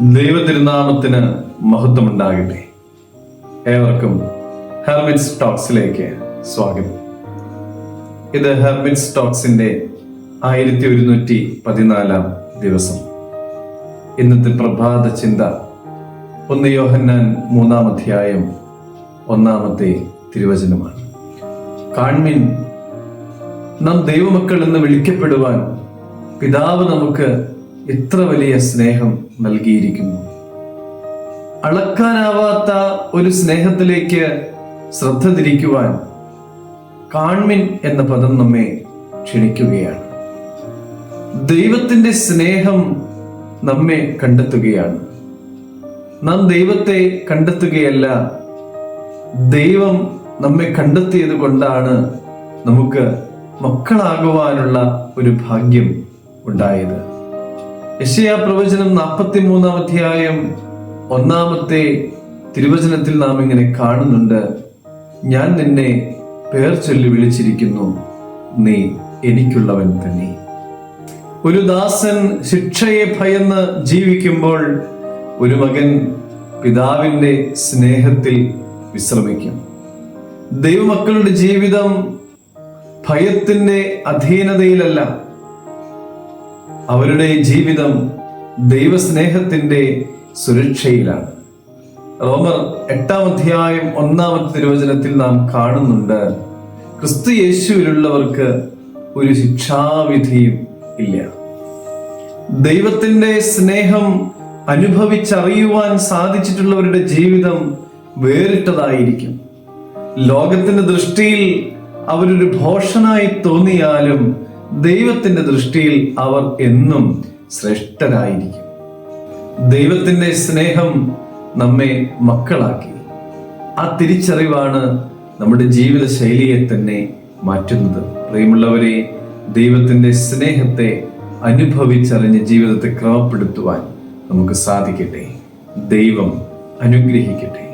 ദൈവതിരുനാമത്തിന് മഹത്വമുണ്ടാകട്ടെ. ഏവർക്കും ഹെർമിറ്റ്സ് ടോക്സിലേക്ക് സ്വാഗതം. ഇത് ഹെർമിറ്റ്സ് ടോക്സിന്റെ ആയിരത്തി ഒരുന്നൂറ്റി പതിനാലാം ദിവസം. ഇന്നത്തെ പ്രഭാത ചിന്ത ഒന്ന് യോഹന്നാൻ മൂന്നാം അധ്യായം ഒന്നാമത്തെ തിരുവചനമാണ്. കാൺമിൻ നാം ദൈവമക്കൾ എന്ന് വിളിക്കപ്പെടുവാൻ പിതാവ് നമുക്ക് എത്ര വലിയ സ്നേഹം നൽകിയിരിക്കുന്നു. അളക്കാനാവാത്ത ഒരു സ്നേഹത്തിലേക്ക് ശ്രദ്ധ തിരിക്കുവാൻ കാൺമിൻ എന്ന പദം നമ്മെ ക്ഷണിക്കുകയാണ്. ദൈവത്തിന്റെ സ്നേഹം നമ്മെ കണ്ടെത്തുകയാണ്. നാം ദൈവത്തെ കണ്ടെത്തുകയല്ല ദൈവം നമ്മെ കണ്ടെത്തിയത് കൊണ്ടാണ് നമുക്ക് മക്കളാകുവാനുള്ള ഒരു ഭാഗ്യം ഉണ്ടായത്. യശയാ പ്രവചനം നാൽപ്പത്തി മൂന്നാം അധ്യായം ഒന്നാമത്തെ തിരുവചനത്തിൽ നാം ഇങ്ങനെ കാണുന്നുണ്ട്. ഞാൻ നിന്നെ പേർ ചൊല്ലി വിളിച്ചിരിക്കുന്നു. നീ എനിക്കുള്ളവൻ തന്നെ. ഒരു ദാസൻ ശിക്ഷയെ ഭയന്ന് ജീവിക്കുമ്പോൾ ഒരു മകൻ പിതാവിന്റെ സ്നേഹത്തിൽ വിശ്രമിക്കും. ദൈവമക്കളുടെ ജീവിതം ഭയത്തിന്റെ അധീനതയിലല്ല. അവരുടെ ജീവിതം ദൈവസ്നേഹത്തിന്റെ സുരക്ഷയിലാണ്. റോമർ എട്ടാം അധ്യായം ഒന്നാമത്തെ തിരുവചനത്തിൽ നാം കാണുന്നുണ്ട് ക്രിസ്തു യേശുവിലുള്ളവർക്ക് ഒരു ശിക്ഷാവിധിയും ഇല്ല. ദൈവത്തിന്റെ സ്നേഹം അനുഭവിച്ചറിയുവാൻ സാധിച്ചിട്ടുള്ളവരുടെ ജീവിതം വേറിട്ടതായിരിക്കും. ലോകത്തിന്റെ ദൃഷ്ടിയിൽ അവരൊരു ഭോഷനായി തോന്നിയാലും ദൈവത്തിന്റെ ദൃഷ്ടിയിൽ അവർ എന്നും ശ്രേഷ്ഠരായിരിക്കും. ദൈവത്തിന്റെ സ്നേഹം നമ്മെ മക്കളാക്കി. ആ തിരിച്ചറിവാണ് നമ്മുടെ ജീവിത ശൈലിയെ തന്നെ മാറ്റുന്നത്. പ്രിയമുള്ളവരെ ദൈവത്തിന്റെ സ്നേഹത്തെ അനുഭവിച്ചറിഞ്ഞ് ജീവിതത്തെ ക്രമപ്പെടുത്തുവാൻ നമുക്ക് സാധിക്കട്ടെ. ദൈവം അനുഗ്രഹിക്കട്ടെ.